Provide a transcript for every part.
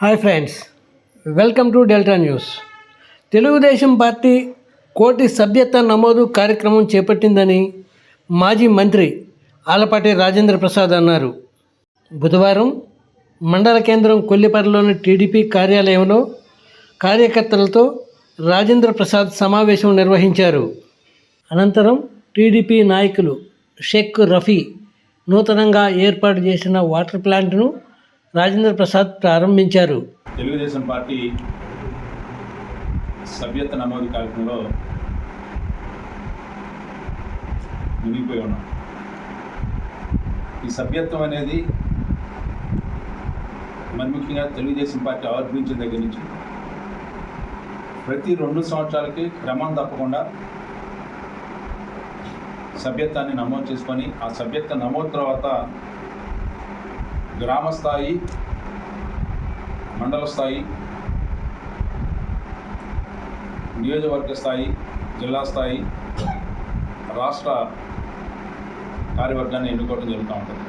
Hi friends welcome to Delta news. Telugu Desam party కోటి సభ్యత్వ నమోదు కార్యక్రమం చేపట్టిందని మాజీ మంత్రి ఆలపాటి రాజేంద్ర ప్రసాద్ అన్నారు. బుధవారం మండల కేంద్రం కొల్లిపరలోని టీడీపీ కార్యాలయంలో కార్యకర్తలతో రాజేంద్ర ప్రసాద్ సమావేశం నిర్వహించారు. అనంతరం టీడీపీ నాయకులు షేక్ రఫీ నూతనంగా ఏర్పాటు చేసిన వాటర్ ప్లాంట్ను రాజేంద్ర ప్రసాద్ ప్రారంభించారు. తెలుగుదేశం పార్టీ సభ్యత్వ నమోదు కార్యక్రమంలో మునిగిపోయి ఉన్నాం. ఈ సభ్యత్వం అనేది మరి ముఖ్యంగా తెలుగుదేశం పార్టీ ఆవిర్భించిన దగ్గర నుంచి ప్రతి రెండు సంవత్సరాలకి క్రమం తప్పకుండా సభ్యత్వాన్ని నమోదు చేసుకొని ఆ సభ్యత్వ నమోదు తర్వాత గ్రామ స్థాయి మండల స్థాయి నియోజకవర్గ స్థాయి జిల్లా స్థాయి రాష్ట్ర కార్యవర్గాన్ని ఎన్నుకోవడం జరుగుతూ ఉంటుంది.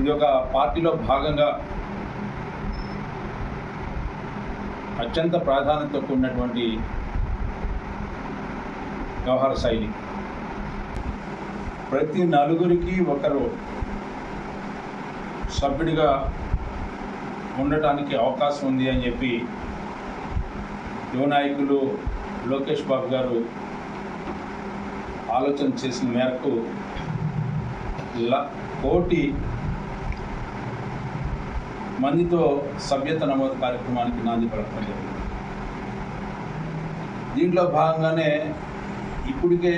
ఇది ఒక పార్టీలో భాగంగా అత్యంత ప్రాధాన్యత కూడినటువంటి వ్యవహార శైలి. ప్రతి నలుగురికి ఒకరు సభ్యుడిగా ఉండటానికి అవకాశం ఉంది అని చెప్పి యువ నాయకులు లోకేష్ బాబు గారు ఆలోచన చేసిన మేరకు ల కోటి మందితో సభ్యత నమోదు కార్యక్రమానికి నాంది పడటం జరిగింది. దీంట్లో భాగంగానే ఇప్పటికే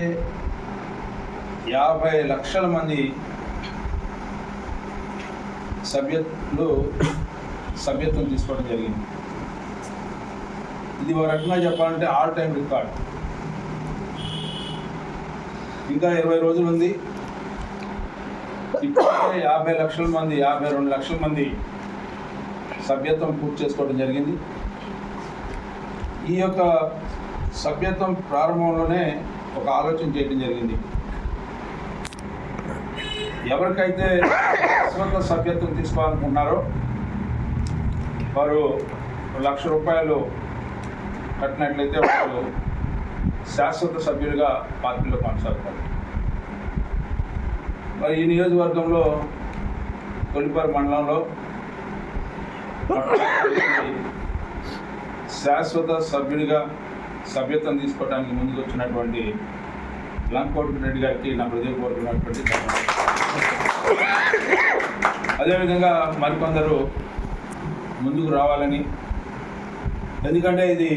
యాభై లక్షల మంది సభ్యులు సభ్యత్వం తీసుకోవడం జరిగింది. ఇది ఒక రకంగా చెప్పాలంటే ఆల్ టైం రికార్డ్. ఇంకా ఇరవై రోజులు ఉంది. ఇప్పటికే యాభై లక్షల మంది యాభై రెండు లక్షల మంది సభ్యత్వం పూర్తి చేసుకోవడం జరిగింది. ఈ యొక్క సభ్యత్వం ప్రారంభంలోనే ఒక ఆలోచన చేయడం జరిగింది. ఎవరికైతే శాశ్వత సభ్యత్వం తీసుకోవాలనుకుంటున్నారో వారు లక్ష రూపాయలు కట్టినట్లయితే వారు శాశ్వత సభ్యులుగా పార్టీలో కొనసాగుతారు మరి ఈ నియోజకవర్గంలో తొలిపారు మండలంలో శాశ్వత సభ్యుడిగా సభ్యత్వం తీసుకోవడానికి ముందుకు వచ్చినటువంటి లంకోటి రెడ్డి గారికి నా హృదయపూర్వకమైనటువంటి ధన్యవాదాలు. అదేవిధంగా మరికొందరు ముందుకు రావాలని. ఎందుకంటే ఇది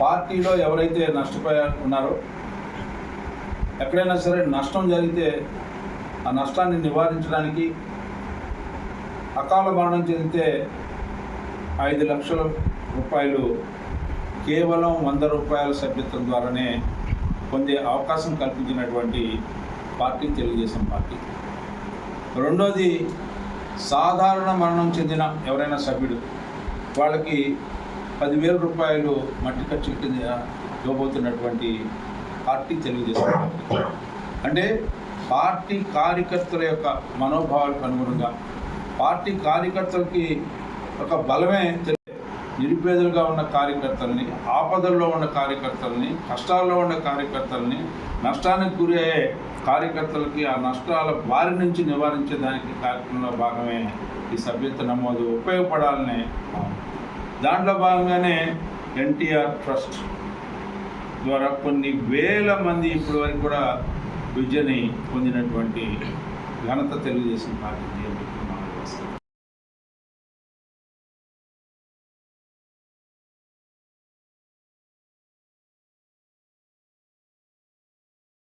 పార్టీలో ఎవరైతే నష్టపోయా ఉన్నారో ఎక్కడైనా సరే నష్టం జరిగితే ఆ నష్టాన్ని నివారించడానికి అకాల మరణం చెందితే ఐదు లక్షల రూపాయలు కేవలం వంద రూపాయల సభ్యత్వం ద్వారానే పొందే అవకాశం కల్పించినటువంటి పార్టీ తెలుగుదేశం పార్టీ. రెండోది సాధారణ మరణం చెందిన ఎవరైనా సభ్యుడు వాళ్ళకి పదివేల రూపాయలు మట్టి ఖర్చు కింద ఇవ్వబోతున్నటువంటి పార్టీ తెలుగుదేశం పార్టీ. అంటే పార్టీ కార్యకర్తల యొక్క మనోభావాలకు అనుగుణంగా పార్టీ కార్యకర్తలకి ఒక బలమే నిరుపేదలుగా ఉన్న కార్యకర్తల్ని ఆపదల్లో ఉన్న కార్యకర్తల్ని కష్టాల్లో ఉన్న కార్యకర్తల్ని నష్టానికి గురి అయ్యే కార్యకర్తలకి ఆ నష్టాల బారి నుంచి నివారించే దానికి కార్యక్రమంలో భాగమే ఈ సభ్యత్వ నమోదు ఉపయోగపడాలనే దాంట్లో భాగంగానే ఎన్టీఆర్ ట్రస్ట్ ద్వారా కొన్ని వేల మంది ఇప్పటి వరకు కూడా విద్యని పొందినటువంటి ఘనత తెలుగుదేశం పార్టీ